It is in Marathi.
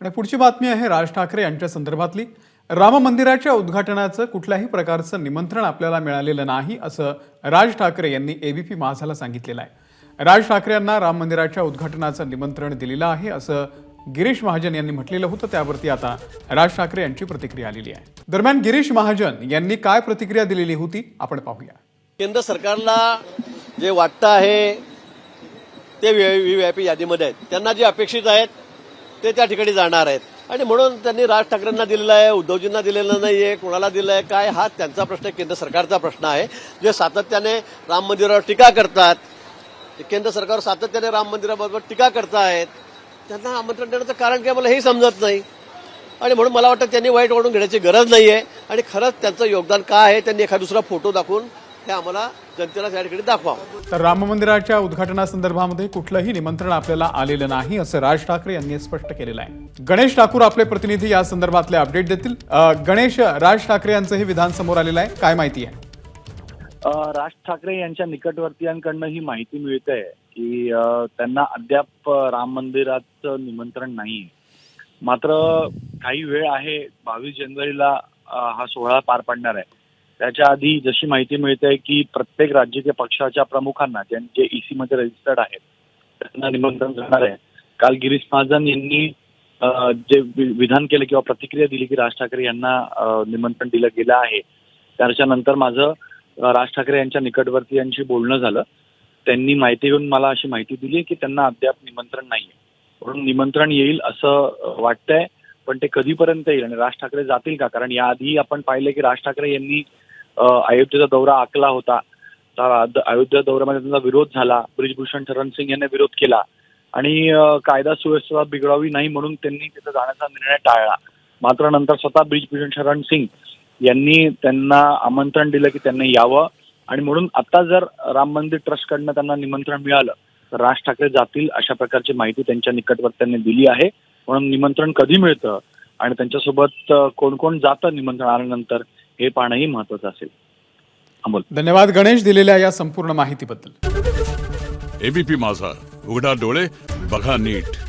आणि पुढची बातमी आहे राज ठाकरे यांच्या संदर्भातली राम मंदिराच्या उद्घाटनाचं कुठल्याही प्रकारचं निमंत्रण आपल्याला मिळालेलं नाही असं राज ठाकरे यांनी एबीपी माझाला सांगितलेलं आहे राज ठाकरे यांना राम मंदिराच्या उद्घाटनाचं निमंत्रण दिलेलं आहे असं गिरीश महाजन यांनी म्हटलेलं होतं त्यावरती आता राज ठाकरे यांची प्रतिक्रिया आलेली आहे दरम्यान गिरीश महाजन यांनी काय प्रतिक्रिया दिलेली होती आपण पाहूया केंद्र सरकारला जे वाटतं आहे ते व्ही आय पी यादीमध्ये आहेत त्यांना जे अपेक्षित आहेत ते त्या ठिकाणी जाणार आहेत. आणि म्हणून त्यांनी राज ठाकरेंना दिलेलं आहे उद्धवजींना दिलेलं नाही आहे कोणाला दिलं आहे काय हा त्यांचा प्रश्न आहे, केंद्र सरकारचा प्रश्न आहे. जे सातत्याने राम मंदिरावर टीका करतात केंद्र सरकार सातत्याने राम मंदिराबरोबर टीका करतायत त्यांना आमंत्रण देण्याचं कारण काय मला हे समजत नाही. आणि म्हणून मला वाटतं त्यांनी वाईट वाढून घेण्याची गरज नाही आहे आणि खरंच त्यांचं योगदान काय आहे त्यांनी एखादा दुसरा फोटो दाखवून हे आम्हाला जनतेला त्या ठिकाणी दाखवावं तर राम मंदिराच्या उद्घाटनासंदर्भामध्ये कुठलंही निमंत्रण आपल्याला आलेलं नाही असं राज ठाकरे यांनी स्पष्ट केलेलं आहे. गणेश ठाकूर आपले प्रतिनिधी या संदर्भातले अपडेट देतील. गणेश राज ठाकरे यांचं हे विधान समोर आलेलं आहे. काय माहिती आहे? राज ठाकरे यांच्या निकटवर्तीयांकडनं ही माहिती मिळते की त्यांना अद्याप राम मंदिराचं निमंत्रण नाही. मात्र काही वेळ आहे बावीस जानेवारीला हा सोहळा पार पडणार आहे. त्याच्या आधी जशी माहिती मिळते की प्रत्येक राजकीय पक्षाच्या प्रमुखांना ज्यांचे ईसी मध्ये रजिस्टर्ड आहेत त्यांना निमंत्रण जाणार आहे. काल गिरीश महाजन यांनी जे विधान केलं किंवा प्रतिक्रिया दिली की राज ठाकरे यांना निमंत्रण दिलं गेलं आहे. त्याच्यानंतर माझं राज ठाकरे यांच्या निकटवर्तीयांशी बोलणं झालं. त्यांनी माहिती घेऊन मला अशी माहिती दिली की त्यांना अद्याप निमंत्रण नाही म्हणून निमंत्रण येईल असं वाटतंय पण ते कधीपर्यंत येईल आणि राज ठाकरे जातील का? कारण याआधी आपण पाहिलं की राज ठाकरे यांनी अयोध्येचा दौरा आखला होता. तर अयोध्या दौऱ्यामध्ये त्यांचा विरोध झाला. ब्रिजभूषण ठरण सिंग यांनी विरोध केला. आणि कायदा सुव्यवस्था बिघडावी नाही म्हणून त्यांनी तिथं जाण्याचा निर्णय टाळला. मात्र नंतर स्वतः ब्रिजभूषण ठरण सिंग यांनी त्यांना आमंत्रण दिलं की त्यांनी यावं. आणि म्हणून आता जर राम मंदिर ट्रस्टकडनं त्यांना निमंत्रण मिळालं तर राज ठाकरे जातील अशा प्रकारची माहिती त्यांच्या निकटवर्त्यांनी दिली आहे. म्हणून निमंत्रण कधी मिळतं? आणि त्यांच्यासोबत कोण कोण जातं निमंत्रण आल्यानंतर हे पाहणंही महत्वाचं असेल. अमोल. धन्यवाद गणेश दिलेल्या या संपूर्ण माहितीबद्दल. एबीपी माझा. उघडा डोळे बघा नीट.